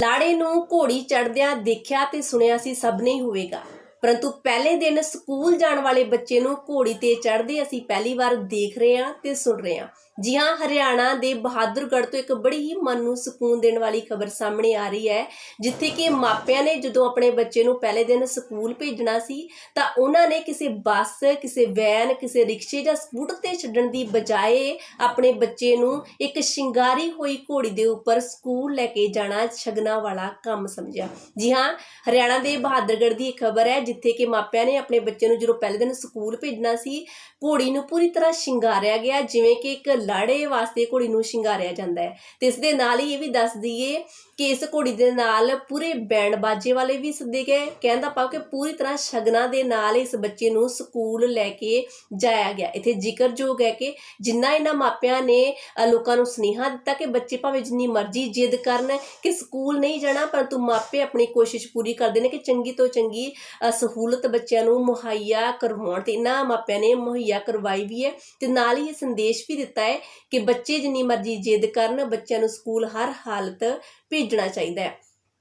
ਲਾੜੇ ਨੂੰ ਘੋੜੀ ਚੜਦਿਆਂ ਦੇਖਿਆ ਤੇ ਸੁਣਿਆ ਸੀ ਸਭ ਨੇ ਹੋਵੇਗਾ। ਪਰੰਤੂ ਪਹਿਲੇ ਦਿਨ ਸਕੂਲ ਜਾਣ ਵਾਲੇ ਬੱਚੇ ਨੂੰ ਘੋੜੀ ਤੇ ਚੜ੍ਹਦੇ ਅਸੀਂ ਪਹਿਲੀ ਵਾਰ ਦੇਖ ਰਹੇ ਹਾਂ ਤੇ ਸੁਣ ਰਹੇ ਹਾਂ। ਜੀ ਹਾਂ, ਹਰਿਆਣਾ ਦੇ ਬਹਾਦਰਗੜ੍ਹ ਤੋਂ ਇੱਕ ਬੜੀ ਹੀ ਮਨ ਨੂੰ ਸਕੂਨ ਦੇਣ ਵਾਲੀ ਖਬਰ ਸਾਹਮਣੇ ਆ ਰਹੀ ਹੈ, ਜਿੱਥੇ ਕਿ ਮਾਪਿਆਂ ਨੇ ਜਦੋਂ ਆਪਣੇ ਬੱਚੇ ਨੂੰ ਪਹਿਲੇ ਦਿਨ ਸਕੂਲ ਭੇਜਣਾ ਸੀ, ਤਾਂ ਉਹਨਾਂ ਨੇ ਕਿਸੇ ਬੱਸ, ਕਿਸੇ ਵੈਨ, ਕਿਸੇ ਰਿਕਸ਼ੇ ਜਾਂ ਸਕੂਟਰ ਤੇ ਛੱਡਣ ਦੀ ਬਜਾਏ ਆਪਣੇ ਬੱਚੇ ਨੂੰ ਇੱਕ ਸ਼ਿੰਗਾਰੀ ਹੋਈ ਘੋੜੀ ਦੇ ਉੱਪਰ ਸਕੂਲ ਲੈ ਕੇ ਜਾਣਾ ਸ਼ਗਨਾ ਵਾਲਾ ਕੰਮ ਸਮਝਿਆ। ਜੀ ਹਾਂ, ਹਰਿਆਣਾ ਦੇ ਬਹਾਦਰਗੜ੍ਹ ਦੀ ਇੱਕ ਖਬਰ ਹੈ ਜਿੱਥੇ ਕਿ ਮਾਪਿਆਂ ਨੇ ਆਪਣੇ ਬੱਚੇ ਨੂੰ ਜਦੋਂ ਪਹਿਲੇ ਦਿਨ ਸਕੂਲ ਭੇਜਣਾ ਸੀ, ਘੋੜੀ ਨੂੰ ਪੂਰੀ ਤਰ੍ਹਾਂ ਸ਼ਿੰਗਾਰਿਆ ਗਿਆ, ਜਿਵੇਂ ਕਿ ਇੱਕ ਲਾੜੇ ਵਾਸਤੇ ਘੋੜੀ ਨੂੰ ਸ਼ਿੰਗਾਰਿਆ ਜਾਂਦਾ ਹੈ। ਤੇ ਇਸ ਦੇ ਨਾਲ ਹੀ ਇਹ ਵੀ ਦੱਸ ਦਈਏ ਕਿ ਇਸ ਘੋੜੀ ਦੇ ਨਾਲ ਪੂਰੇ ਬੈਂਡ ਬਾਜੇ ਵਾਲੇ ਵੀ ਸੱਦੇ ਗਏ। ਕਹਿੰਦਾ ਪਾਓ ਕਿ ਪੂਰੀ ਤਰ੍ਹਾਂ ਸ਼ਗਨਾਂ ਦੇ ਨਾਲ ਇਸ ਬੱਚੇ ਨੂੰ ਸਕੂਲ ਲੈ ਕੇ ਜਾਇਆ ਗਿਆ। ਇੱਥੇ ਜ਼ਿਕਰਯੋਗ ਹੈ ਕਿ ਜਿੰਨਾ ਇਹਨਾਂ ਮਾਪਿਆਂ ਨੇ ਲੋਕਾਂ ਨੂੰ ਸੁਨੇਹਾ ਦਿੱਤਾ ਕਿ ਬੱਚੇ ਭਾਵੇਂ ਜਿੰਨੀ ਮਰਜ਼ੀ ਜਿੱਦ ਕਰਨ ਕਿ ਸਕੂਲ ਨਹੀਂ ਜਾਣਾ, ਪਰੰਤੂ ਮਾਪੇ ਆਪਣੀ ਕੋਸ਼ਿਸ਼ ਪੂਰੀ ਕਰਦੇ ਨੇ ਕਿ ਚੰਗੀ ਤੋਂ ਚੰਗੀ ਸਹੂਲਤ ਬੱਚਿਆਂ ਨੂੰ ਮੁਹੱਈਆ ਕਰਵਾਉਣ ਤੇ ਇਹਨਾਂ ਮਾਪਿਆਂ ਨੇ ਮੁਹੱਈਆ ਕਰਵਾਈ ਵੀ ਹੈ ਤੇ ਨਾਲ ਹੀ ਇਹ ਸੰਦੇਸ਼ ਵੀ ਦਿੱਤਾ ਹੈ ਕਿ ਬੱਚੇ ਜਿੰਨੀ ਮਰਜ਼ੀ ਜਿੱਦ ਕਰਨ, ਬੱਚਿਆਂ ਨੂੰ ਸਕੂਲ ਹਰ ਹਾਲਤ ਭੇਜਣਾ ਚਾਹੀਦਾ ਹੈ।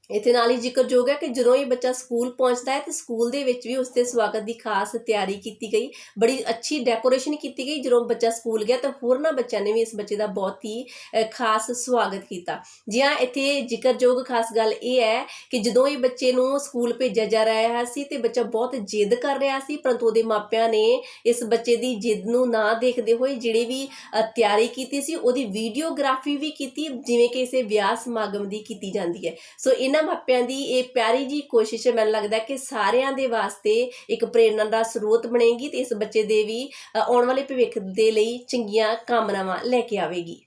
ਇੱਥੇ ਨਾਲ ਹੀ ਜ਼ਿਕਰਯੋਗ ਹੈ ਕਿ ਜਦੋਂ ਹੀ ਬੱਚਾ ਸਕੂਲ ਪਹੁੰਚਦਾ ਹੈ ਤੇ ਸਕੂਲ ਦੇ ਵਿੱਚ ਵੀ ਉਸ ਦੇ ਸਵਾਗਤ ਦੀ ਖਾਸ ਤਿਆਰੀ ਕੀਤੀ ਗਈ। ਬੜੀ ਅੱਛੀ ਡੈਕੋਰੇਸ਼ਨ ਕੀਤੀ ਗਈ। ਜਦੋਂ ਬੱਚਾ ਸਕੂਲ ਗਿਆ ਤਾਂ ਹੋਰਨਾਂ ਬੱਚਿਆਂ ਨੇ ਵੀ ਇਸ ਬੱਚੇ ਦਾ ਬਹੁਤ ਹੀ ਖਾਸ ਸਵਾਗਤ ਕੀਤਾ। ਜੀ ਇੱਥੇ ਜ਼ਿਕਰਯੋਗ ਖਾਸ ਗੱਲ ਇਹ ਹੈ ਕਿ ਜਦੋਂ ਹੀ ਬੱਚੇ ਨੂੰ ਸਕੂਲ ਭੇਜਿਆ ਜਾ ਰਿਹਾ ਸੀ ਤੇ ਬੱਚਾ ਬਹੁਤ ਜਿੱਦ ਕਰ ਰਿਹਾ ਸੀ, ਪਰੰਤੂ ਉਹਦੇ ਮਾਪਿਆਂ ਨੇ ਇਸ ਬੱਚੇ ਦੀ ਜਿੱਦ ਨੂੰ ਨਾ ਦੇਖਦੇ ਹੋਏ ਜਿਹੜੀ ਵੀ ਤਿਆਰੀ ਕੀਤੀ ਸੀ, ਉਹਦੀ ਵੀਡੀਓਗ੍ਰਾਫੀ ਵੀ ਕੀਤੀ, ਜਿਵੇਂ ਕਿ ਇਸੇ ਵਿਆਹ ਸਮਾਗਮ ਦੀ ਕੀਤੀ ਜਾਂਦੀ ਹੈ। ਸੋ ਇਹਨਾਂ ਮਾਪਿਆਂ ਦੀ ਇਹ ਪਿਆਰੀ ਜੀ ਕੋਸ਼ਿਸ਼ ਹੈ ਮੈਨੂੰ ਲੱਗਦਾ ਕਿ ਸਾਰਿਆਂ ਦੇ ਵਾਸਤੇ ਇੱਕ ਪ੍ਰੇਰਨਾ ਦਾ ਸਰੋਤ ਬਣੇਗੀ ਤੇ ਇਸ ਬੱਚੇ ਦੇ ਵੀ ਅ, ਆਉਣ ਵਾਲੇ ਭਵਿੱਖ ਦੇ ਲਈ ਚੰਗੀਆਂ ਕਾਮਨਾਵਾਂ ਲੈ ਕੇ ਆਵੇਗੀ।